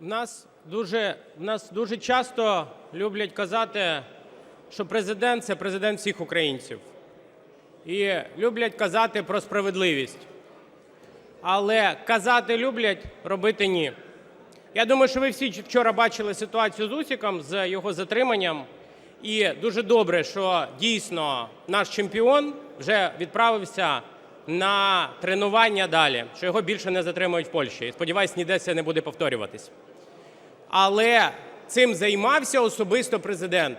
В нас дуже, в нас дуже часто люблять казати, що президент це президент всіх українців. І люблять казати про справедливість. Але казати люблять, робити ні. Я думаю, що ви всі вчора бачили ситуацію з Усіком, з його затриманням. І дуже добре, що дійсно наш чемпіон вже відправився на тренування далі, що його більше не затримують в Польщі. І сподіваюсь, ніде це не буде повторюватись. Але цим займався особисто президент.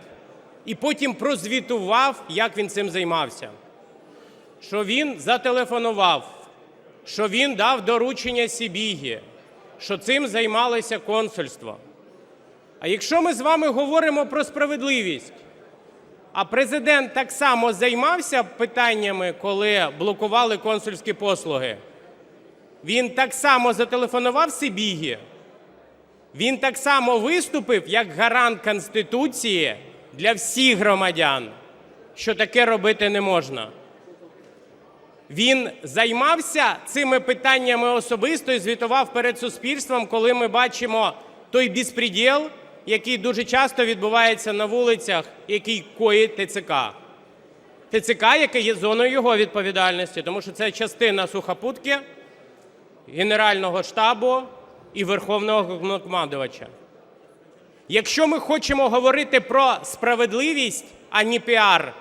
І потім прозвітував, як він цим займався. Що він зателефонував, що він дав доручення Сібігі, що цим займалося консульство. А якщо ми з вами говоримо про справедливість, а президент так само займався питаннями, коли блокували консульські послуги, він так само зателефонував Сибігі, він так само виступив як гарант Конституції для всіх громадян, що таке робити не можна. Він займався цими питаннями особисто і звітував перед суспільством, коли ми бачимо той безпреділ, який дуже часто відбувається на вулицях, який коїть ТЦК. ТЦК, яке є зоною його відповідальності, тому що це частина сухопутки, Генерального штабу і Верховного Головнокомандувача. Якщо ми хочемо говорити про справедливість, а не піар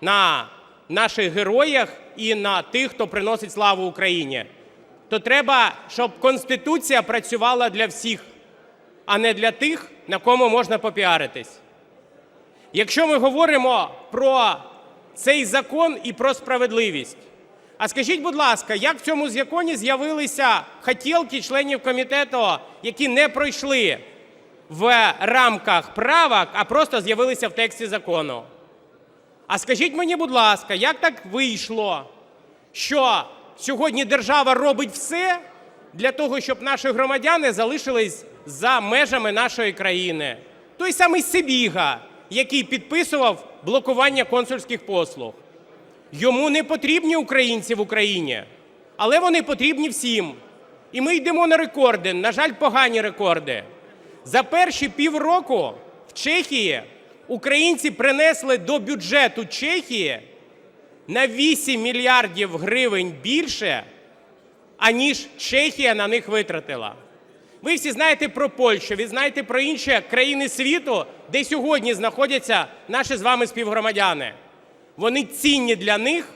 на наших героях і на тих, хто приносить славу Україні, то треба, щоб Конституція працювала для всіх, а не для тих, на кому можна попіаритись. Якщо ми говоримо про цей закон і про справедливість, а скажіть, будь ласка, як в цьому законі з'явилися хотілки членів комітету, які не пройшли в рамках правок, а просто з'явилися в тексті закону? А скажіть мені, будь ласка, як так вийшло, що сьогодні держава робить все для того, щоб наші громадяни залишились за межами нашої країни? Той самий Сибіга, який підписував блокування консульських послуг. Йому не потрібні українці в Україні, але вони потрібні всім. І ми йдемо на рекорди, на жаль, погані рекорди. За перші півроку в Чехії українці принесли до бюджету Чехії на 8 мільярдів гривень більше, аніж Чехія на них витратила. Ви всі знаєте про Польщу, ви знаєте про інші країни світу, де сьогодні знаходяться наші з вами співгромадяни. Вони цінні для них,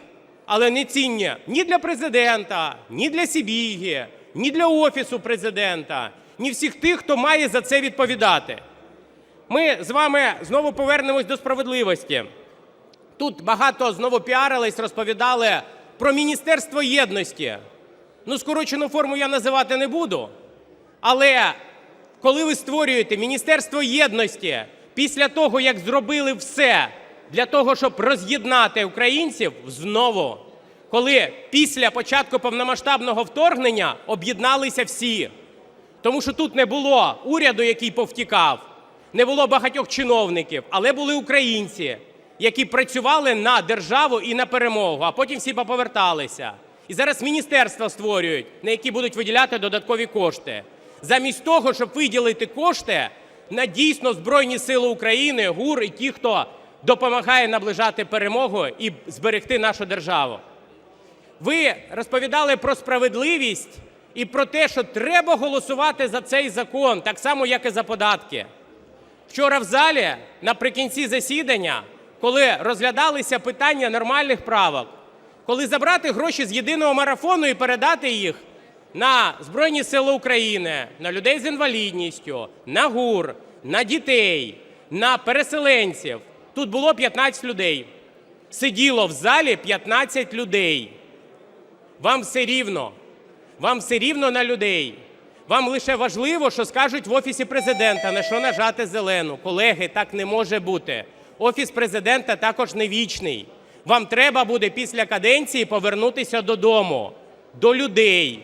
але не цінні ні для президента, ні для Сібіги, ні для Офісу президента, ні всіх тих, хто має за це відповідати. Ми з вами знову повернемось до справедливості. Тут багато знову піарились, розповідали про Міністерство єдності. Ну, скорочену форму я називати не буду. Але коли ви створюєте Міністерство єдності після того, як зробили все для того, щоб роз'єднати українців, знову, коли після початку повномасштабного вторгнення об'єдналися всі, тому що тут не було уряду, який повтікав, не було багатьох чиновників, але були українці, які працювали на державу і на перемогу, а потім всі поповерталися. І зараз міністерства створюють, на які будуть виділяти додаткові кошти. Замість того, щоб виділити кошти на дійсно Збройні Сили України, ГУР і ті, хто допомагає наближати перемогу і зберегти нашу державу. Ви розповідали про справедливість і про те, що треба голосувати за цей закон, так само, як і за податки. Вчора в залі наприкінці засідання, коли розглядалися питання нормальних правок, коли забрати гроші з єдиного марафону і передати їх на Збройні Сили України, на людей з інвалідністю, на ГУР, на дітей, на переселенців, тут було 15 людей. Сиділо в залі 15 людей. Вам все рівно. Вам все рівно на людей. Вам лише важливо, що скажуть в Офісі президента, на що нажати зелену. Колеги, так не може бути. Офіс президента також не вічний. Вам треба буде після каденції повернутися додому, до людей.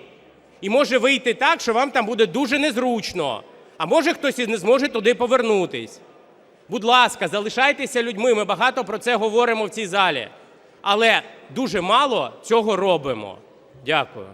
І може вийти так, що вам там буде дуже незручно, а може хтось і не зможе туди повернутись. Будь ласка, залишайтеся людьми. Ми багато про це говоримо в цій залі. Але дуже мало цього робимо. Дякую.